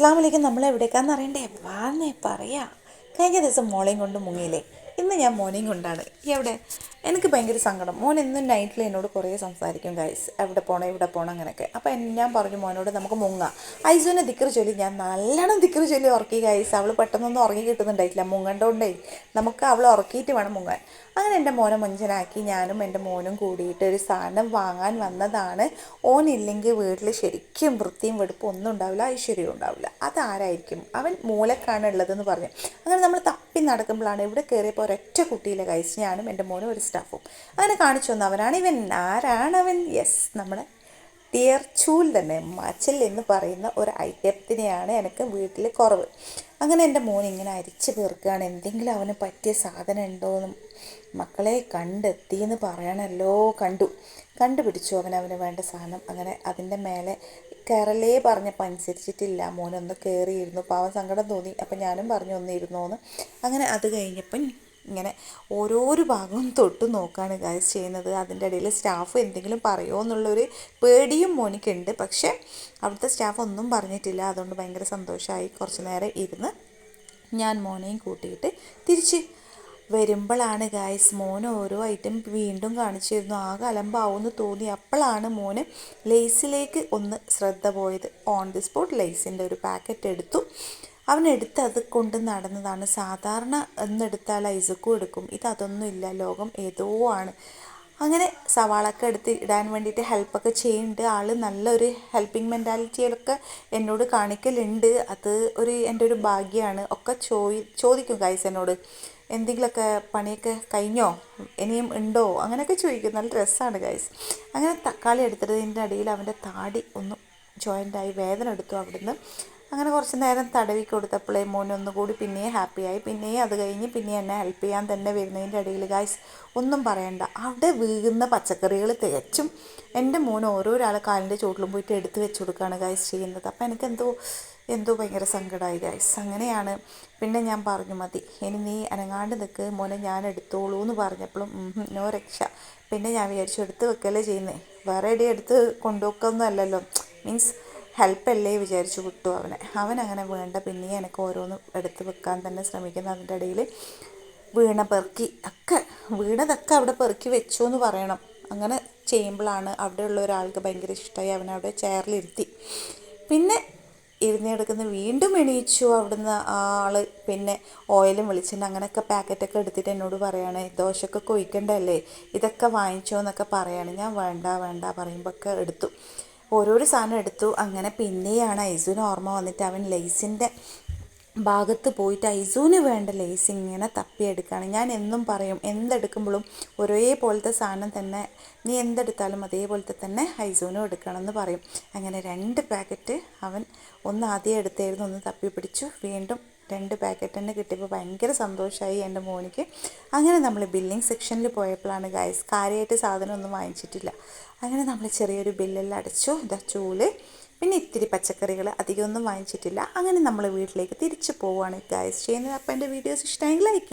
അസ്സാം വലൈക്കും നമ്മൾ എവിടേക്കാന്ന് അറിയണ്ടേ? വാന്നേ പറയാ. കഴിഞ്ഞ ദിവസം മോളെയും കൊണ്ട് മുങ്ങിയില്ലേ? ഇന്ന് ഞാൻ മോനെയും കൊണ്ടാണ്. എവിടെ? എനിക്ക് ഭയങ്കര സങ്കടം. മോൻ എന്നും നൈറ്റിൽ എന്നോട് കുറേ സംസാരിക്കും ഗൈസ് എവിടെ പോകണം ഇവിടെ പോകണം അങ്ങനെയൊക്കെ. അപ്പോൾ ഞാൻ പറഞ്ഞു മോനോട് നമുക്ക് മുങ്ങാം. ഐസുവിനെ ദിക്കർ ചൊല്ലി ഞാൻ നല്ലോണം ദിക്കർ ചൊല്ലി ഉറക്കി ഗൈസ് അവൾ പെട്ടെന്നൊന്നും ഉറങ്ങി കിട്ടുന്നുണ്ടായിട്ടില്ല മുങ്ങണ്ടോണ്ടേ. നമുക്ക് അവൾ ഉറക്കിയിട്ട് വേണം മുങ്ങാൻ. അങ്ങനെ എന്റെ മോനെ മുഞ്ചനാക്കി ഞാനും എന്റെ മോനും കൂടിയിട്ട് ഒരു സാധനം വാങ്ങാൻ വന്നതാണ്. ഓനില്ലെങ്കിൽ വീട്ടിൽ ശരിക്കും വൃത്തിയും വെടുപ്പും ഒന്നും ഉണ്ടാവില്ല ഐശ്വര്യവും ഉണ്ടാവില്ല. അതാരായിരിക്കും അവൻ മൂലക്കാണ് ഉള്ളതെന്ന് പറഞ്ഞു. അങ്ങനെ നമ്മൾ തപ്പി നടക്കുമ്പോഴാണ് ഇവിടെ കയറിയപ്പോൾ ഒരൊറ്റ കുട്ടിയിലെ കഴിച്ച് ഞാനും എന്റെ മോനും ഒരു സ്റ്റാഫും. അങ്ങനെ കാണിച്ചു വന്നു അവനാണ് ഇവൻ. ആരാണവൻ? യെസ് നമ്മുടെ ടിയർ ചൂൽ തന്നെ. മച്ചൽ എന്ന് പറയുന്ന ഒരു ഐറ്റത്തിനെയാണ് എനിക്ക് വീട്ടിൽ കുറവ്. അങ്ങനെ എന്റെ മോൻ ഇങ്ങനെ അരിച്ചു തീർക്കുകയാണ്. എന്തെങ്കിലും അവന് പറ്റിയ സാധനം ഉണ്ടോയെന്നും മക്കളെ കണ്ടെത്തിയെന്ന് പറയണല്ലോ. കണ്ടു. കണ്ടുപിടിച്ചു അവൻ അവന് വേണ്ട സാധനം. അങ്ങനെ അതിന്റെ മേലെ കയറലേ പറഞ്ഞപ്പോൾ അനുസരിച്ചിട്ടില്ല. മോനൊന്ന് കയറിയിരുന്നു പാവം സങ്കടം തോന്നി. അപ്പം ഞാനും പറഞ്ഞു ഒന്നിരുന്നോന്ന്. അങ്ങനെ അത് കഴിഞ്ഞപ്പം ഇങ്ങനെ ഓരോരോ ഭാഗവും തൊട്ട് നോക്കുകയാണ് ഗൈസ് ചെയ്യുന്നത്. അതിന്റെ ഇടയിൽ സ്റ്റാഫ് എന്തെങ്കിലും പറയുമോ എന്നുള്ളൊരു പേടിയും മോനിക്കുണ്ട്. പക്ഷേ അവിടുത്തെ സ്റ്റാഫ് ഒന്നും പറഞ്ഞിട്ടില്ല. അതുകൊണ്ട് ഭയങ്കര സന്തോഷമായി കുറച്ച് നേരം ഇരുന്ന് ഞാൻ മോനെയും കൂട്ടിയിട്ട് തിരിച്ച് വരുമ്പോഴാണ് ഗായ്സ് മോന് ഓരോ ഐറ്റം വീണ്ടും കാണിച്ചിരുന്നു. ആകെ അലമ്പാവുമെന്ന് തോന്നി. അപ്പോഴാണ് മോന് ലേസിലേക്ക് ഒന്ന് ശ്രദ്ധ പോയത്. ഓൺ ദി സ്പോട്ട് ലേസിന്റെ ഒരു പാക്കറ്റ് എടുത്തു. അവൻ എടുത്ത് അത് കൊണ്ട് നടന്നതാണ്. സാധാരണ എന്നെടുത്താൽ ഐസക്കും എടുക്കും. ഇത് അതൊന്നുമില്ല ലോകം ഏതോ ആണ്. അങ്ങനെ സവാളൊക്കെ എടുത്ത് ഇടാൻ വേണ്ടിയിട്ട് ഹെൽപ്പൊക്കെ ചെയ്യുന്നുണ്ട്. ആൾ നല്ലൊരു ഹെൽപ്പിംഗ് മെന്റാലിറ്റിയിലൊക്കെ എന്നോട് കാണിക്കലുണ്ട്. അത് ഒരു എന്റെ ഒരു ഭാഗ്യമാണ് ഒക്കെ ചോദി ചോദിക്കും ഗൈസ് എന്നോട്. എന്തെങ്കിലുമൊക്കെ പണിയൊക്കെ കഴിഞ്ഞോ? ഇനിയും ഉണ്ടോ? അങ്ങനെയൊക്കെ ചോദിക്കും. നല്ല രസമാണ് ഗൈസ് അങ്ങനെ തക്കാളി എടുത്തതിന്റെ അടിയിൽ അവന്റെ താടി ഒന്ന് ജോയിന്റായി വേദന എടുത്തു അവിടുന്ന്. അങ്ങനെ കുറച്ച് നേരം തടവി കൊടുത്തപ്പോഴേ മോൻ ഒന്നുകൂടി പിന്നെയും ഹാപ്പിയായി പിന്നെയും അത് കഴിഞ്ഞ് പിന്നെ എന്നെ ഹെൽപ്പ് ചെയ്യാൻ തന്നെ വരുന്നതിന്റെ ഇടയിൽ ഗായ്സ് ഒന്നും പറയണ്ട. അവിടെ വീഴുന്ന പച്ചക്കറികൾ തികച്ചും എന്റെ മോൻ ഓരോരാളെ കാലിന്റെ ചോട്ടിലും പോയിട്ട് എടുത്ത് വെച്ച് കൊടുക്കുകയാണ് ഗായ്സ് ചെയ്യുന്നത്. അപ്പോൾ എനിക്ക് എന്തോ എന്തോ ഭയങ്കര സങ്കടമായി ഗൈസ് അങ്ങനെയാണ്. പിന്നെ ഞാൻ പറഞ്ഞു മതി ഇനി നീ അനങ്ങാണ്ട് നിൽക്ക് മോനെ ഞാൻ എടുത്തോളൂ എന്ന് പറഞ്ഞപ്പോഴും നോ രക്ഷ. പിന്നെ ഞാൻ വിചാരിച്ചു എടുത്ത് വെക്കല്ലേ ചെയ്യുന്നത് വേറെ എടി എടുത്ത് കൊണ്ടുവെക്കൊന്നും അല്ലല്ലോ മീൻസ് ഹെൽപ്പല്ലേ വിചാരിച്ചു വിട്ടു അവനെ. അവനങ്ങനെ വേണ്ട പിന്നെയും എനിക്ക് ഓരോന്ന് എടുത്ത് വെക്കാൻ തന്നെ ശ്രമിക്കുന്നു. അതിന്റെ ഇടയിൽ വീണ പെറുക്കി ഒക്കെ വീണതൊക്കെ അവിടെ പെറുക്കി വെച്ചു എന്ന് പറയണം. അങ്ങനെ ചെയ്യുമ്പോഴാണ് അവിടെയുള്ള ഒരാൾക്ക് ഭയങ്കര ഇഷ്ടമായി അവനവിടെ ചെയറിലിരുത്തി. പിന്നെ ഇരുന്നെടുക്കുന്ന വീണ്ടും എണീച്ചു അവിടുന്ന് ആൾ പിന്നെ ഓയിലും വിളിച്ചിട്ട് അങ്ങനെയൊക്കെ പാക്കറ്റൊക്കെ എടുത്തിട്ട് എന്നോട് പറയുകയാണ് ദോശയൊക്കെ കൊയ്ക്കണ്ടല്ലേ? ഇതൊക്കെ വാങ്ങിച്ചോ എന്നൊക്കെ പറയുകയാണ് ഞാൻ വേണ്ട വേണ്ട പറയുമ്പോൾ ഒക്കെ എടുത്തു. ഓരോരോ സാധനം എടുത്തു. അങ്ങനെ പിന്നെയാണ് ഐസുവിന് ഓർമ്മ വന്നിട്ട് അവൻ ലേസിന്റെ ഭാഗത്ത് പോയിട്ട് ഐസൂന് വേണ്ട ലേസ് ഇങ്ങനെ തപ്പിയെടുക്കുകയാണ് ഞാൻ എന്നും പറയും എന്തെടുക്കുമ്പോഴും ഒരേപോലത്തെ സാധനം തന്നെ നീ എന്തെടുത്താലും അതേപോലത്തെ തന്നെ ഐസൂനും എടുക്കണമെന്ന് പറയും. അങ്ങനെ രണ്ട് പാക്കറ്റ് അവൻ ഒന്ന് ആദ്യം എടുത്തായിരുന്നു ഒന്ന് തപ്പി പിടിച്ചു. വീണ്ടും രണ്ട് പാക്കറ്റ് തന്നെ കിട്ടിയപ്പോൾ ഭയങ്കര സന്തോഷമായി എന്റെ മോനിക്ക്. അങ്ങനെ നമ്മൾ ബില്ലിംഗ് സെക്ഷനിൽ പോയപ്പോഴാണ് ഗൈസ് കാര്യമായിട്ട് സാധനമൊന്നും വാങ്ങിച്ചിട്ടില്ല. അങ്ങനെ നമ്മൾ ചെറിയൊരു ബില്ലെല്ലാം അടച്ചു ഇതാ ചൂൽ പിന്നെ ഇത്തിരി പച്ചക്കറികൾ അധികമൊന്നും വാങ്ങിച്ചിട്ടില്ല. അങ്ങനെ നമ്മൾ വീട്ടിലേക്ക് തിരിച്ചു പോവുകയാണ് ഗൈസ് ചെയ്യുന്നത് അപ്പോൾ എന്റെ വീഡിയോസ് ഇഷ്ടമെങ്കിൽ ലൈക്ക്